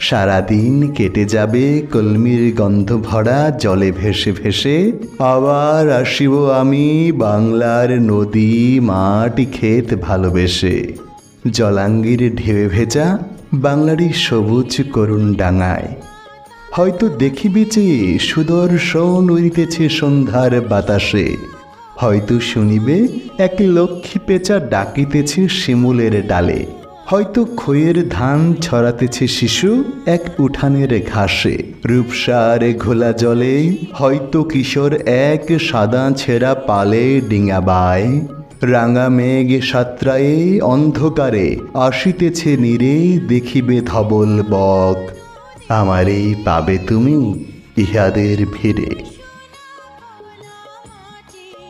সারাদিন কেটে যাবে কলমির গন্ধ ভরা, জলে ভেসে ভেসে। আবার আসিব আমি বাংলার নদী, মাঠ, ক্ষেত ভালোবেসে। জলাঙ্গির ঢেউয়ে ভেজা বাংলারই সবুজ করুণ ডাঙায়। হয়তো দেখিবে যে সুদর্শন উড়িতেছে সন্ধ্যার বাতাসে। হয়তো শুনিবে এক লক্ষ্মী পেঁচা ডাকিতেছে শিমুলের ডালে। হয়তো খইয়ের ধান ছড়াতেছে শিশু, এক উঠানের ঘাসে। রূপসার ঘোলা জলে, হয়তো কিশোর এক সাদা ছেঁড়া পালে ডিঙাবায় রাঙা মেঘ সাত্রায়ে অন্ধকারে আসিতেছে নীরে, দেখিবে ধবল বক। আমারই পাবে তুমি ইহাদের ভিড়ে।